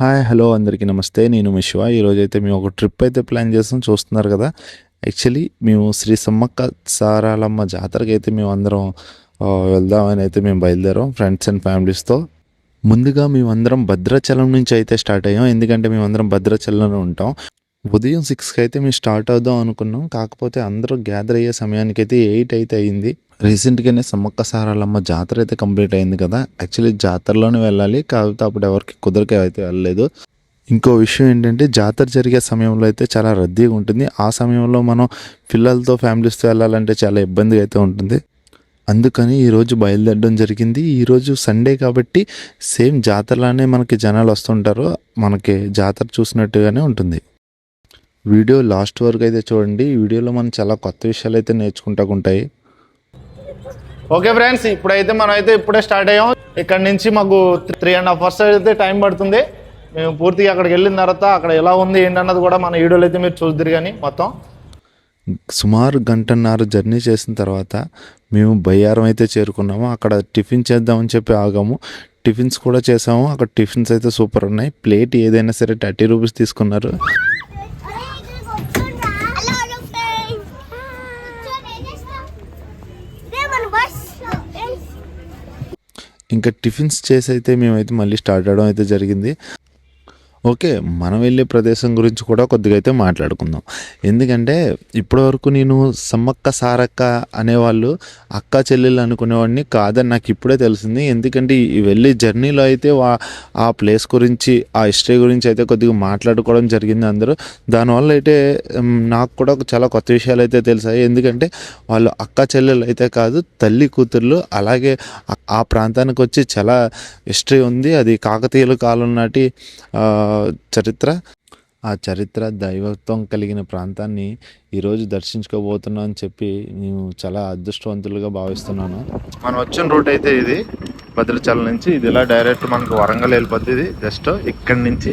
Hi hello అందరికీ నమస్తే. నేను మీ శివ. ఈరోజు అయితే మేము ఒక ట్రిప్ అయితే ప్లాన్ చేస్తాం. చూస్తున్నారు కదా? యాక్చువల్లీ మేము శ్రీ సమ్మక్క సారాలమ్మ జాతరకి అయితే మేము అందరం వెళ్దామని అయితే మేము బయలుదేరాం ఫ్రెండ్స్ అండ్ ఫ్యామిలీస్తో ముందుగా మేమందరం భద్రాచలం నుంచి అయితే స్టార్ట్ అయ్యాం. ఎందుకంటే మేమందరం భద్రాచలంలో ఉంటాం. ఉదయం సిక్స్కి అయితే మేము స్టార్ట్ అవుదాం అనుకున్నాం. కాకపోతే అందరూ గ్యాదర్ అయ్యే సమయానికి అయితే ఎయిట్ అయితే అయింది. రీసెంట్గానే సమ్మక్క సారాలమ్మ జాతర అయితే కంప్లీట్ అయింది కదా. యాక్చువల్లీ జాతరలోనే వెళ్ళాలి. కాకపోతే అప్పుడు ఎవరికి కుదరకే అయితే వెళ్ళలేదు. ఇంకో విషయం ఏంటంటే జాతర జరిగే సమయంలో అయితే చాలా రద్దీగా ఉంటుంది. ఆ సమయంలో మనం పిల్లలతో ఫ్యామిలీస్తో వెళ్ళాలంటే చాలా ఇబ్బందిగా అయితే ఉంటుంది. అందుకని ఈరోజు బయలుదేరడం జరిగింది. ఈరోజు సండే కాబట్టి సేమ్ జాతరలానే మనకి జనాలు వస్తుంటారు. మనకి జాతర చూసినట్టుగానే ఉంటుంది. వీడియో లాస్ట్ వరకు అయితే చూడండి. ఈ వీడియోలో మనం చాలా కొత్త విషయాలు అయితే నేర్చుకుంటా ఉంటాయి. ఓకే ఫ్రెండ్స్ ఇప్పుడైతే మనం అయితే ఇప్పుడే స్టార్ట్ అయ్యాం. ఇక్కడ నుంచి మాకు త్రీ అండ్ హాఫ్ అవర్స్ అయితే టైం పడుతుంది. మేము పూర్తిగా అక్కడికి వెళ్ళిన తర్వాత అక్కడ ఎలా ఉంది ఏంటన్నది కూడా మన వీడియోలో అయితే మీరు చూద్దరు కానీ మొత్తం. సుమారు గంటన్నర జర్నీ చేసిన తర్వాత మేము బయ్యారం అయితే చేరుకున్నాము. అక్కడ టిఫిన్ చేద్దామని చెప్పి ఆగాము. టిఫిన్స్ కూడా చేసాము. అక్కడ టిఫిన్స్ అయితే సూపర్ ఉన్నాయి. ప్లేట్ ఏదైనా సరే థర్టీ రూపీస్ తీసుకున్నారు. ఇంకా టిఫిన్స్ చేసి అయితే మేమైతే మళ్ళీ స్టార్ట్ అవడం అయితే జరిగింది. ఓకే మనం వెళ్ళే ప్రదేశం గురించి కూడా కొద్దిగా అయితే మాట్లాడుకుందాం. ఎందుకంటే ఇప్పటివరకు నేను సమ్మక్క సారక్క అనేవాళ్ళు అక్క చెల్లెళ్ళు అనుకునేవాడిని కాదని నాకు ఇప్పుడే తెలిసింది. ఎందుకంటే ఈ వెళ్ళే జర్నీలో అయితే ఆ ప్లేస్ గురించి ఆ హిస్టరీ గురించి అయితే కొద్దిగా మాట్లాడుకోవడం జరిగింది అందరూ. దానివల్ల అయితే నాకు కూడా చాలా కొత్త విషయాలు అయితే తెలిసాయి. ఎందుకంటే వాళ్ళు అక్క చెల్లెలు అయితే కాదు తల్లి కూతుర్లు. అలాగే ఆ- ప్రాంతానికి వచ్చి చాలా హిస్టరీ ఉంది. అది కాకతీయుల కాలం నాటి చరిత్ర? ఆ చరిత్ర దైవత్వం కలిగిన ప్రాంతాన్ని ఈరోజు దర్శించుకోబోతున్నా అని చెప్పి నేను చాలా అదృష్టవంతులుగా భావిస్తున్నాను. మనం వచ్చిన రూట్ అయితే ఇది భద్రాచల నుంచి. ఇది ఇలా డైరెక్ట్ మనకు వరంగల్ వెళ్ళిపోతుంది ఇది. జస్ట్ ఇక్కడి నుంచి.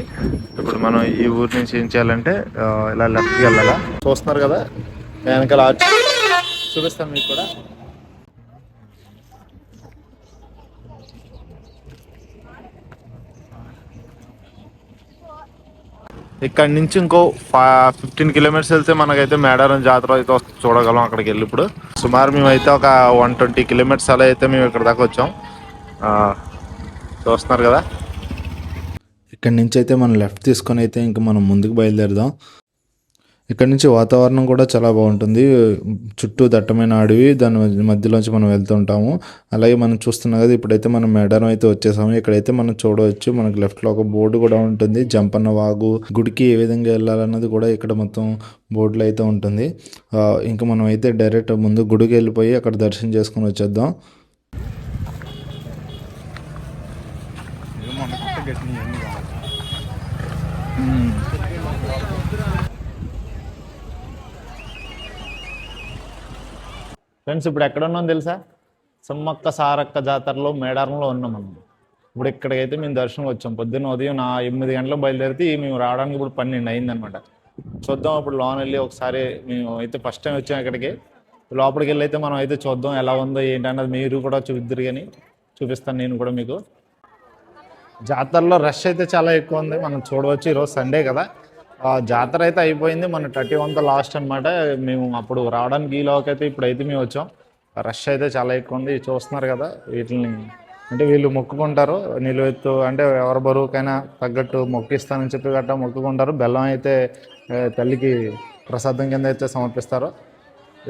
ఇప్పుడు మనం ఈ ఊరు నుంచి ఏం చేయాలంటే ఇలా లెఫ్ట్కి వెళ్ళాలా? చూస్తున్నారు కదా? వెనకాల చూపిస్తాను మీకు కూడా. ఇక్కడ నుంచి ఇంకో ఫిఫ్టీన్ కిలోమీటర్స్ వెళ్తే మనకైతే మేడారం జాతర అయితే చూడగలం అక్కడికి వెళ్ళి ఇప్పుడు. సుమారు మేమైతే ఒక వన్ ట్వంటీ కిలోమీటర్స్ అలా అయితే మేము ఇక్కడ దాకా వచ్చాం. చూస్తున్నారు కదా? ఇక్కడి నుంచి అయితే మనం లెఫ్ట్ తీసుకొని అయితే ఇంకా మనం ముందుకు బయలుదేరదాం. ఇక్కడ నుంచి వాతావరణం కూడా చాలా బాగుంటుంది. చుట్టూ దట్టమైన అడవి దాని మధ్య- మధ్యలోంచి మనం వెళ్తూ ఉంటాము. అలాగే మనం చూస్తున్నాం కదా ఇప్పుడైతే మనం మేడారం అయితే వచ్చేసాము. ఇక్కడైతే మనం చూడవచ్చు మనకి లెఫ్ట్లో ఒక బోర్డు కూడా ఉంటుంది. జంపన్న వాగు గుడికి ఏ విధంగా వెళ్ళాలన్నది కూడా ఇక్కడ మొత్తం బోర్డులో అయితే ఉంటుంది. ఇంకా మనం అయితే డైరెక్ట్ ముందు గుడికి వెళ్ళిపోయి అక్కడ దర్శనం చేసుకొని వచ్చేద్దాం. ఫ్రెండ్స్ ఇప్పుడు ఎక్కడ ఉన్నాం తెలుసా? సమ్మక్క సారక్క జాతరలో మేడారంలో ఉన్నాం మనం ఇప్పుడు ఇక్కడికైతే మేము దర్శనం వచ్చాం. పొద్దున్న ఉదయం నా ఎనిమిది గంటలకు బయలుదేరితే మేము రావడానికి ఇప్పుడు పన్నెండు అయిందనమాట చూద్దాం ఇప్పుడు లోన్ వెళ్ళి ఒకసారి మేము అయితే ఫస్ట్ టైం వచ్చాం ఇక్కడికి. లోపలికి వెళ్ళి అయితే మనం అయితే చూద్దాం ఎలా ఉందో ఏంటన్నది మీరు కూడా చూపిద్దరు కానీ చూపిస్తాను నేను కూడా మీకు. జాతరలో రష్ అయితే చాలా ఎక్కువ ఉంది. మనం చూడవచ్చు ఈరోజు సండే కదా. జాతర అయితే అయిపోయింది. మన థర్టీ వన్తో లాస్ట్ అనమాట మేము అప్పుడు రావడానికి ఈలోకి అయితే ఇప్పుడు అయితే మేము వచ్చాం. రష్ అయితే చాలా ఎక్కువ ఉంది. చూస్తున్నారు కదా వీటిని. అంటే వీళ్ళు మొక్కుకుంటారు. నిలువెత్తు అంటే ఎవరి బరువుకైనా తగ్గట్టు మొక్కిస్తానని చెప్పి గట్టా మొక్కుకుంటారు. బెల్లం అయితే తల్లికి ప్రసాదం కింద అయితే సమర్పిస్తారు.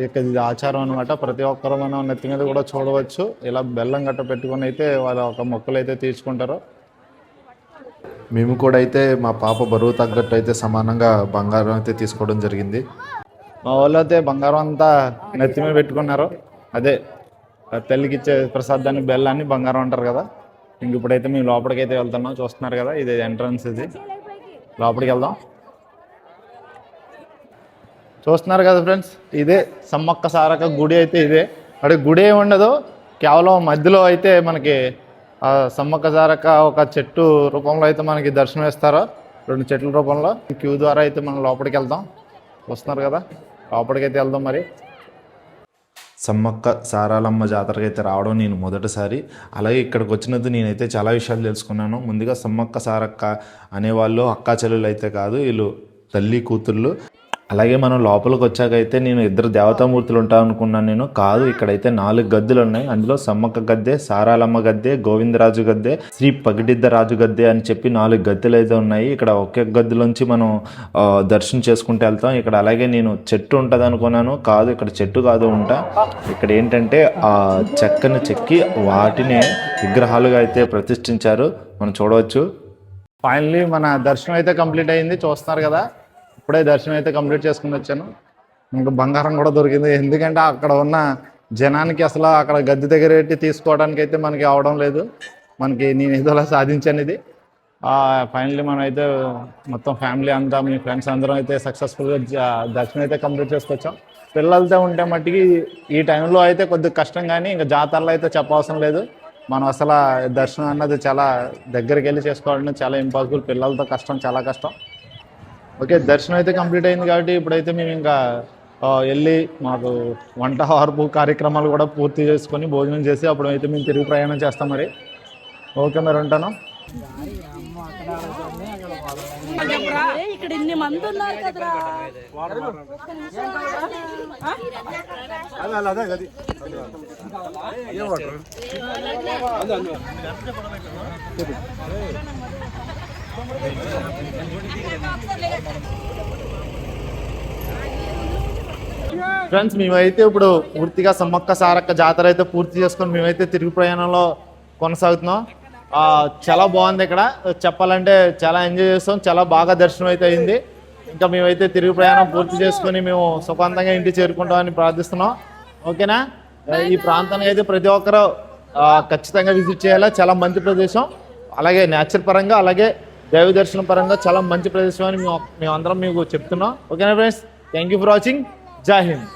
ఇక ఇది ఆచారం అనమాట ప్రతి ఒక్కరు మనం నెత్తి మీద కూడా చూడవచ్చు. ఇలా బెల్లం గట్ట పెట్టుకొని అయితే వాళ్ళ ఒక మొక్కలు అయితే తీసుకుంటారు. మేము కూడా అయితే మా పాప బరువు తగ్గట్టు అయితే సమానంగా బంగారం అయితే తీసుకోవడం జరిగింది. మా వాళ్ళు అయితే బంగారం అంతా నెత్తి మీద పెట్టుకున్నారు. అదే తల్లికి ఇచ్చే ప్రసాదాన్ని బెల్లాన్ని బంగారం అంటారు కదా. ఇంక ఇప్పుడైతే మేము లోపలికి అయితే వెళ్తున్నాం. చూస్తున్నారు కదా ఇది ఎంట్రన్స్ ఇది. లోపలికి వెళ్దాం. చూస్తున్నారు కదా ఫ్రెండ్స్ ఇదే సమ్మక్క సారక గుడి అయితే ఇదే. అక్కడ గుడి ఏమి ఉండదు కేవలం మధ్యలో అయితే మనకి సమ్మక్క జారక ఒక చెట్టు రూపంలో అయితే మనకి దర్శనం ఇస్తారు? రెండు చెట్ల రూపంలో. క్యూ ద్వారా అయితే మనం లోపలికి వెళ్దాం. వస్తున్నారు కదా? లోపలికి అయితే వెళ్దాం మరి. సమ్మక్క సారాలమ్మ జాతరకి అయితే రావడం నేను మొదటిసారి. అలాగే ఇక్కడికి వచ్చినది నేనైతే చాలా విషయాలు తెలుసుకున్నాను. ముందుగా సమ్మక్క సారక్క అనేవాళ్ళు అక్కా చెల్లెలు అయితే కాదు వీళ్ళు తల్లి కూతుళ్ళు. అలాగే మనం లోపలికి వచ్చాకైతే నేను ఇద్దరు దేవతామూర్తులు ఉంటాను అనుకున్నాను నేను. కాదు ఇక్కడైతే నాలుగు గద్దెలు ఉన్నాయి అందులో సమ్మక్క గద్దె సారాలమ్మ గద్దె గోవిందరాజు గద్దె శ్రీ పగిడిద్ద రాజు గద్దె అని చెప్పి నాలుగు గద్దెలు అయితే ఉన్నాయి. ఇక్కడ ఒకే గద్దెలోంచి మనం దర్శనం చేసుకుంటూ వెళ్తాం. ఇక్కడ అలాగే నేను చెట్టు ఉంటుంది అనుకున్నాను కాదు ఇక్కడ చెట్టు కాదు ఉంటా. ఇక్కడ ఏంటంటే ఆ చెక్కను చెక్కి వాటిని విగ్రహాలుగా అయితే ప్రతిష్ఠించారు. మనం చూడవచ్చు. ఫైనలీ మన దర్శనం అయితే కంప్లీట్ అయింది చూస్తున్నారు కదా. ఇప్పుడే దర్శనం అయితే కంప్లీట్ చేసుకుని వచ్చాను. ఇంకా బంగారం కూడా దొరికింది. ఎందుకంటే అక్కడ ఉన్న జనానికి అసలు అక్కడ గద్దె దగ్గర పెట్టి తీసుకోవడానికి అయితే మనకి అవడం లేదు. మనకి నేను ఏదోలా సాధించాను ఇది. ఫైనల్లీ మనం అయితే మొత్తం ఫ్యామిలీ అంతా మీ ఫ్రెండ్స్ అందరం అయితే సక్సెస్ఫుల్గా దర్శనం అయితే కంప్లీట్ చేసుకొచ్చాం. పిల్లలతో ఉంటే మట్టికి ఈ టైంలో అయితే కొద్దిగా కష్టం కానీ ఇంకా జాతరలో అయితే చెప్పవసరం లేదు. మనం అసలు దర్శనం అన్నది చాలా దగ్గరికి వెళ్ళి చేసుకోవాలంటే చాలా ఇంపాసిబుల్ పిల్లలతో కష్టం చాలా కష్టం. ఓకే దర్శనం అయితే కంప్లీట్ అయింది కాబట్టి ఇప్పుడైతే మేము ఇంకా వెళ్ళి మాకు వంట వార్పు కార్యక్రమాలు కూడా పూర్తి చేసుకొని భోజనం చేసి అప్పుడు అయితే మేము తిరిగి ప్రయాణం చేస్తాం మరి ఓకే మరి ఉంటాను ఇక్కడ ఇన్ని మంది ఉన్నారు కదరా ఫ్రెండ్స్ మేమైతే ఇప్పుడు పూర్తిగా సమ్మక్క సారక్క జాతర అయితే పూర్తి చేసుకొని మేమైతే తిరుగు ప్రయాణంలో కొనసాగుతున్నాం. చాలా బాగుంది ఇక్కడ. చెప్పాలంటే చాలా ఎంజాయ్ చేస్తాం. చాలా బాగా దర్శనం అయితే అయింది. ఇంకా మేమైతే తిరుగు ప్రయాణం పూర్తి చేసుకొని మేము సుఖాంతంగా ఇంటి చేరుకుంటామని ప్రార్థిస్తున్నాం. ఓకేనా? ఈ ప్రాంతానికి అయితే ప్రతి ఒక్కరు ఖచ్చితంగా విజిట్ చేయాలి? చాలా మంచి ప్రదేశం. అలాగే నేచర్ పరంగా అలాగే దైవ దర్శనం పరంగా చాలా మంచి ప్రదేశం అని మేము అందరం మీకు చెప్తున్నాం. ఓకేనా friends? Thank you for watching Jai Hind.